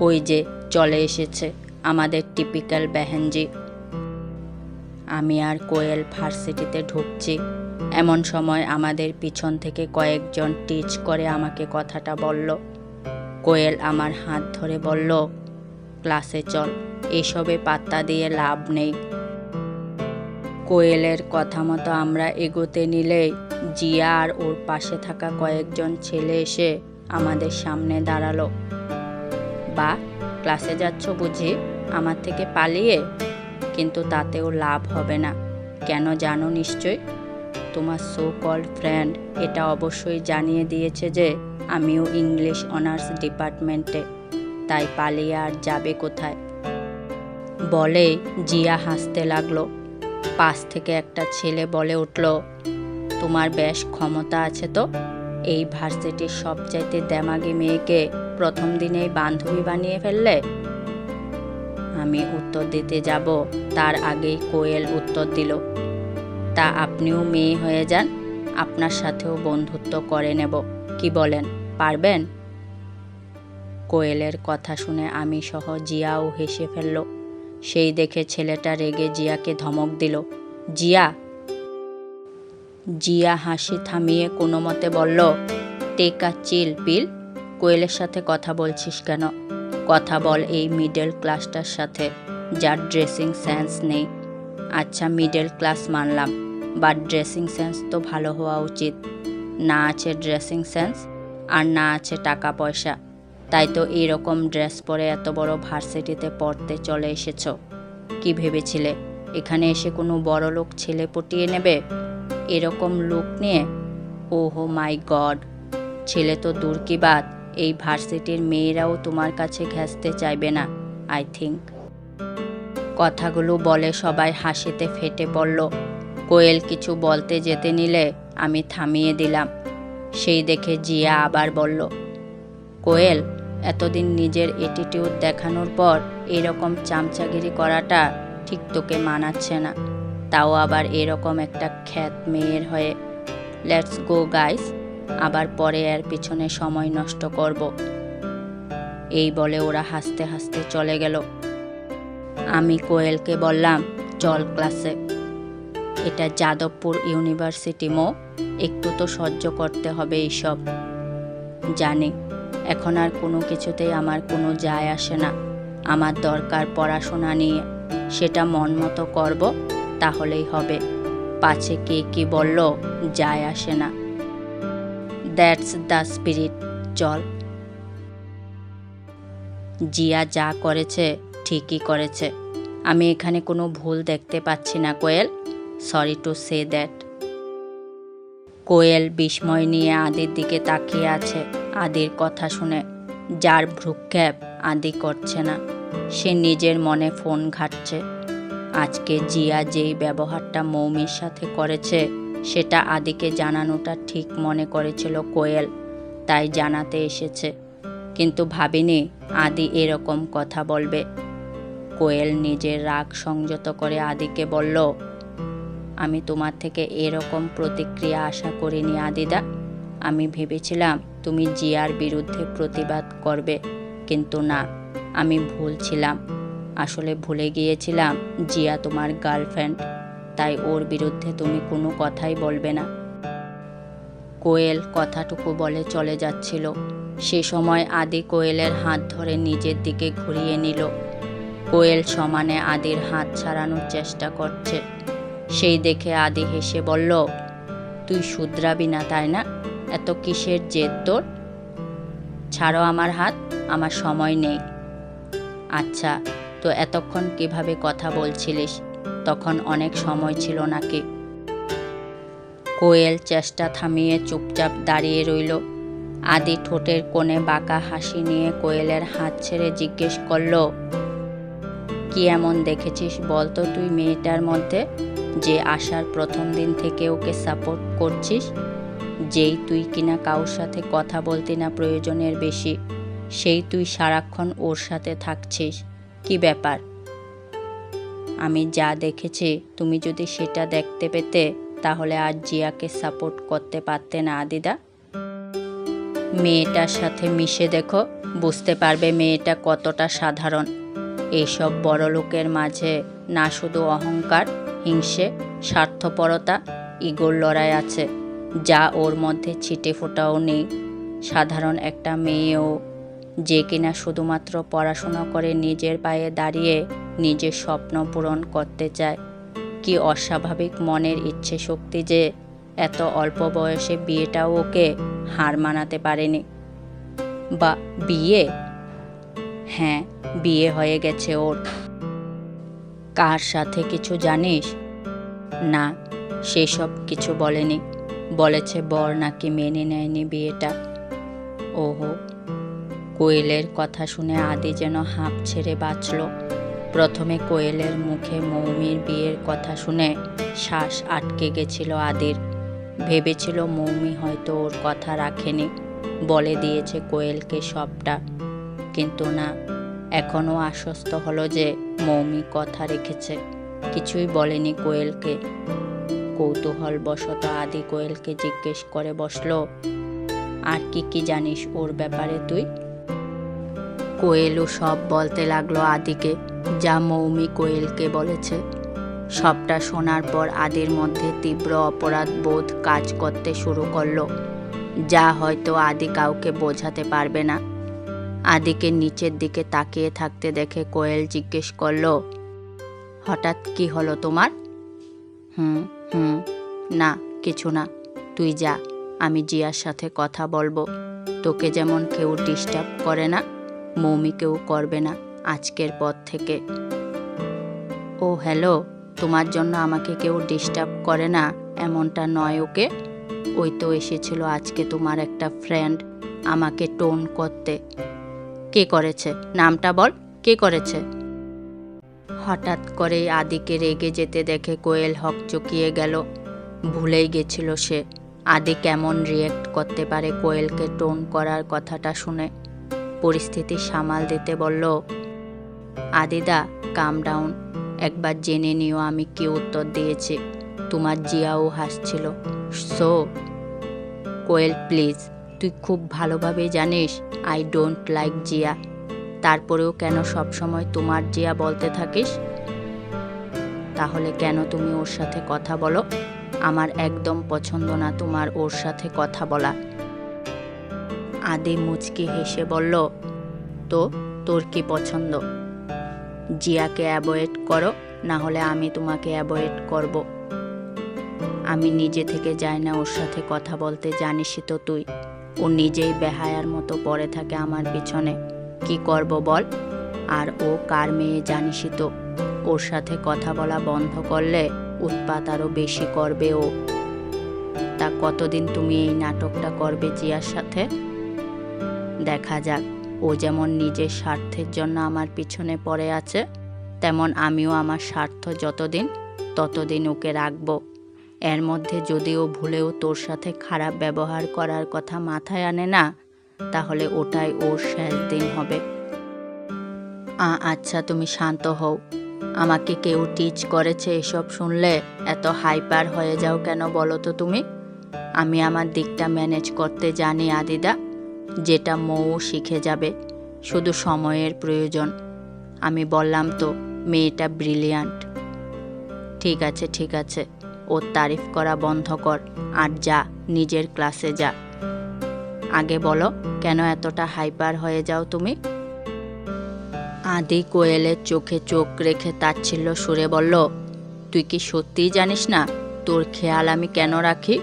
ওই যে চলে এসেছে আমাদের টিপিক্যাল বেহেনজি। আমি আর কোয়েল ভার্সিটিতে ঢুকছি। এমন সময় আমাদের পিছন থেকে কয়েকজন টিচ করে আমাকে কথাটা বলল। কোয়েল আমার হাত ধরে বলল, ক্লাসে চল, এসবে পাত্তা দিয়ে লাভ নেই। কোয়েলের কথা মতো আমরা এগোতে নিলেই জিয়া আর ওর পাশে থাকা কয়েকজন ছেলে এসে আমাদের সামনে দাঁড়াল। বা ক্লাসে যাচ্ছ বুঝি? আমার থেকে পালিয়ে? কিন্তু তাতেও লাভ হবে না। কেন জানো নিশ্চয়? তোমার সো কল্ড ফ্রেন্ড এটা অবশ্যই জানিয়ে দিয়েছে যে আমিও ইংলিশ অনার্স ডিপার্টমেন্টে তাই পালিয়ে আর যাবে কোথায়? বলে জিয়া হাসতে লাগল। পাশ থেকে একটা ছেলে বলে উঠল, তোমার বেশ ক্ষমতা আছে তো? এই ভার্সিটির সবচাইতে দেমাগি মেয়েকে প্রথম দিনেই বান্ধবী বানিয়ে ফেললে? আমি উত্তর দিতে যাব, তার আগেই কোয়েল উত্তর দিল। তা আপনিও মেয়ে হয়ে যান, আপনার সাথেও বন্ধুত্ব করে নেব, কি বলেন, পারবেন? কোয়েলের কথা শুনে আমি সহ জিয়াও হেসে ফেলল। সেই দেখে ছেলেটা রেগে জিয়াকে ধমক দিল, জিয়া! জিয়া হাসি থামিয়ে কোনো মতে বলল, টেকা চিল, পিল। কোয়েলের সাথে কথা বলছিস কেন? কথা বল এই মিডল ক্লাসটার সাথে, যার ড্রেসিং সেন্স নেই। আচ্ছা মিডল ক্লাস মানলাম বাট ড্রেসিং সেন্স তো ভালো হওয়া উচিত। না আছে ড্রেসিং সেন্স আর না আছে টাকা পয়সা তাই তো এরকম ড্রেস পরে এত বড় ভার্সিটিতে পড়তে চলে এসেছ। কি ভেবেছিলে? এখানে এসে কোনো বড় লোক ছেলে পটিয়ে নেবে? এরকম লুক নিয়ে? ওহো মাই গড ছেলে তো দূর কি বাদ এই ভার্সিটির মেয়েরাও তোমার কাছে ঘেঁচতে চাইবে না আই থিঙ্ক কথাগুলো বলে সবাই হাসিতে ফেটে পড়ল। কোয়েল কিছু বলতে যেতে নিলে আমি থামিয়ে দিলাম। সেই দেখে জিয়া আবার বলল, কোয়েল, এতদিন নিজের এটিটিউড দেখানোর পর এরকম চামচাগিরি করাটা ঠিক তোকে মানাচ্ছে না। তাও আবার এরকম একটা খ্যাত মেয়ের হয়ে। লেটস গো গাইস আবার পরে এর পিছনে সময় নষ্ট করব। এই বলে ওরা হাসতে হাসতে চলে গেল। আমি কোয়েলকে বললাম, চল ক্লাসে। এটা যাদবপুর ইউনিভার্সিটি, মো। একটু তো সহ্য করতে হবে এইসব। জানি, এখন আর কোনো কিছুতেই আমার কোনো যায় আসে না। আমার দরকার পড়াশোনা নিয়ে। সেটা মন মতো করব, তাহলেই হবে। পাছে কে কি বলল, যায় আসে না। দ্যাটস দ্য স্পিরিট, চল। জিয়া যা করেছে, ঠিকই করেছে। আমি এখানে কোনো ভুল দেখতে পাচ্ছি না, Koel. Sorry to say that. Koel বিস্ময় নিয়ে আদির দিকে তাকিয়ে আছে, আদির কথা শুনে। যার ভ্রুক্ষেপ আদি করছে না। সে নিজের মনে ফোন ঘাটছে। আজকে জিয়া যেই ব্যবহারটা মৌমির সাথে করেছে সেটা আদিকে জানানোটা ঠিক মনে করেছিল কোয়েল, তাই জানাতে এসেছে। কিন্তু ভাবিনি আদি এরকম কথা বলবে। কোয়েল নিজের রাগ সংযত করে আদিকে বলল, আমি তোমার থেকে এরকম প্রতিক্রিয়া আশা করিনি আদিদা। আমি ভেবেছিলাম তুমি জিয়ার বিরুদ্ধে প্রতিবাদ করবে, কিন্তু না, আমি ভুল ছিলাম। আসলে ভুলে গিয়েছিলাম জিয়া তোমার গার্লফ্রেন্ড। তাই ওর বিরুদ্ধে তুমি কোনো কথাই বলবে না। কোয়েল কথাটুকু বলে চলে যাচ্ছিল। সে সময় আদি কোয়েলের হাত ধরে নিজের দিকে ঘুরিয়ে নিল। কোয়েল সমানে আদির হাত ছাড়ানোর চেষ্টা করছে। সেই দেখে আদি হেসে বলল, তুই শুধরাবি না, তাই না? এত কিসের জেদ তোর? ছাড়ো আমার হাত, আমার সময় নেই। আচ্ছা তো এতক্ষণ কীভাবে কথা বলছিলিস? তখন অনেক সময় ছিল নাকি। কোয়েল চেষ্টা থামিয়ে চুপচাপ দাঁড়িয়ে রইল। আদি ঠোঁটের কোণে বাঁকা হাসি নিয়ে কোয়েলের হাত ছেড়ে জিজ্ঞেস করল, কি এমন দেখেছিস বলতো তুই মেয়েটার মধ্যে যে আসার প্রথম দিন থেকে ওকে সাপোর্ট করছিস? যেই তুই কিনা কারোর সাথে কথা বলতি না প্রয়োজনের বেশি, সেই তুই সারাক্ষণ ওর সাথে থাকছিস। কি ব্যাপার? আমি যা দেখেছি, তুমি যদি সেটা দেখতে পেতে, তাহলে আজ জিয়াকে সাপোর্ট করতে পারতে না আদিদা মেয়েটার সাথে মিশে দেখো, বুঝতে পারবে মেয়েটা কতটা সাধারণ। এইসব বড় লোকের মাঝে না শুধু অহংকার, হিংসে, স্বার্থপরতা, ইগোর লড়াই আছে, যা ওর মধ্যে ছিটে ফোটাও নেই। সাধারণ একটা মেয়েও, যে কিনা শুধুমাত্র পড়াশোনা করে নিজের পায়ে দাঁড়িয়ে নিজের স্বপ্ন পূরণ করতে চায়। কি অস্বাভাবিক মনের ইচ্ছে শক্তি যে এত অল্প বয়সে বিয়েটাও ওকে হার মানাতে পারেনি। বা বিয়ে? হ্যাঁ বিয়ে হয়ে গেছে ওর। কার সাথে কিছু জানিস? না, সেসব কিছু বলেনি। বলেছে বর নাকি মেনে নেয়নি বিয়েটা। ওহো, কোয়েলের কথা শুনে আদি যেন হাঁপ ছেড়ে বাঁচল। প্রথমে কোয়েলের মুখে মৌমির বিয়ের কথা শুনে শ্বাস আটকে গেছিল আদির। ভেবেছিল মৌমি হয়তো ওর কথা রাখেনি, বলে দিয়েছে কোয়েলকে সবটা। কিন্তু না, এখনও আশ্বস্ত হলো যে মৌমি কথা রেখেছে, কিছুই বলেনি কোয়েলকে। কৌতূহল কৌতূহলবশত আদি কোয়েলকে জিজ্ঞেস করে বসল, আর কি কি জানিস ওর ব্যাপারে তুই? কোয়েলও সব বলতে লাগল আদিকে। যা মৌমি কোয়েলকে বলেছে। সবটা শোনার পর আদির মধ্যে তীব্র অপরাধ বোধ কাজ করতে শুরু করল। যা হয়তো আদি কাউকে বোঝাতে পারবে না। আদিকে নিচের দিকে তাকিয়ে থাকতে দেখে কোয়েল জিজ্ঞেস করল, হঠাৎ কি হলো তোমার? হুম হুম, না, কিছু না। তুই যা, আমি জিয়ার সাথে কথা বলব। তোকে যেমন কেউ ডিস্টার্ব করে না, মৌমিকেও করবে না। আজকের পর থেকে। ও, হ্যালো, তোমার জন্য আমাকে কেউ ডিস্টার্ব করে না, এমনটা নয় ওকে? ওই তো এসেছিল আজকে তোমার একটা ফ্রেন্ড আমাকে টোন করতে। কে করেছে? নামটা বল, কে করেছে? হঠাৎ করেই আদিকে রেগে যেতে দেখে কোয়েল হক চকিয়ে গেল। ভুলেই গেছিল সে। আদি কেমন রিয়েক্ট করতে পারে কোয়েলকে টোন করার কথাটা শুনে। পরিস্থিতি সামাল দিতে বলল আদিদা কাম ডাউন একবার জেনে নিও আমি কি উত্তর দিয়েছি। তোমার জিয়াও হাসছিল। সো কোয়েল প্লিজ তুই খুব ভালোভাবে জানিস আই ডোন্ট লাইক জিয়া। তারপরেও কেন সবসময় তোমার জিয়া বলতে থাকিস? তাহলে কেন তুমি ওর সাথে কথা বলো? আমার একদম পছন্দ না তোমার ওর সাথে কথা বলা। আদি মুচকি হেসে বলল, তো, তোর কি পছন্দ? জিয়াকে অ্যাভয়েড করো, না হলে আমি তোমাকে অ্যাভয়েড করব। আমি নিজে থেকে যাই না, ওর সাথে কথা বলতে জানিসই তো তুই। ও নিজেই বেহায়ার মতো পড়ে থাকে আমার পিছনে। কি করব বল? আর ও কার মেয়ে জানিসই তো। ওর সাথে কথা বলা বন্ধ করলে উৎপাত আরও বেশি করবে ও। তা কতদিন তুমি এই নাটকটা করবে জিয়ার সাথে? দেখা যাক। ও যেমন নিজের স্বার্থের জন্য আমার পিছনে পড়ে আছে, তেমন আমিও আমার স্বার্থ যতদিন, ততদিন ওকে রাখব। এর মধ্যে যদিও ভুলেও তোর সাথে খারাপ ব্যবহার করার কথা মাথায় আনে না, তাহলে ওটাই ওর শেষ দিন হবে। আ আচ্ছা তুমি শান্ত হও। আমাকে কেউ টিচ করেছে এসব শুনলে? এত হাইপার হয়ে যাও কেন বলো তো তুমি? আমি আমার দিকটা ম্যানেজ করতে জানি, আদিদা। যেটা মৌ শিখে যাবে, শুধু সময়ের প্রয়োজন। আমি বললাম তো, মেয়েটা ব্রিলিয়ান্ট। ঠিক আছে ঠিক আছে, ওর তারিফ করা বন্ধ কর, আর যা, নিজের ক্লাসে যা। আগে বলো, কেন এতটা হাইপার হয়ে যাও তুমি? আদি কোয়েলের চোখে চোখ রেখে তাচ্ছিল্য সুরে বলল, তুই কি সত্যিই জানিস না, তোর খেয়াল আমি কেন রাখি?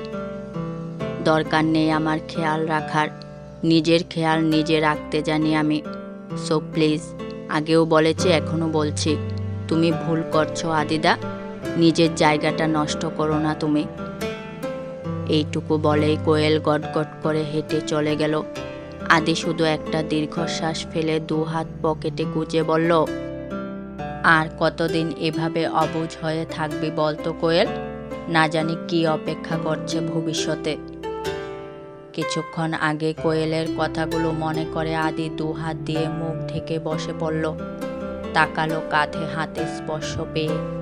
দরকার নেই আমার খেয়াল রাখার। নিজের খেয়াল নিজে রাখতে জানি আমি। সো প্লিজ আগেও বলেছি এখনও বলছি। তুমি ভুল করছ, আদিদা। নিজের জায়গাটা নষ্ট করো না তুমি। এইটুকু বলেই কোয়েল গটগট করে হেঁটে চলে গেল। আদি শুধু একটা দীর্ঘশ্বাস ফেলে দু হাত পকেটে গুজে বলল, আর কতদিন এভাবে অবুঝ হয়ে থাকবি বলতো কোয়েল? না জানি কি অপেক্ষা করছে ভবিষ্যতে। কিছুক্ষণ আগে কোয়েলের কথাগুলো মনে করে আদি দু হাত দিয়ে মুখ ঢেকে বসে পড়ল। তাকালো কাঁধে হাতে স্পর্শ পেয়ে।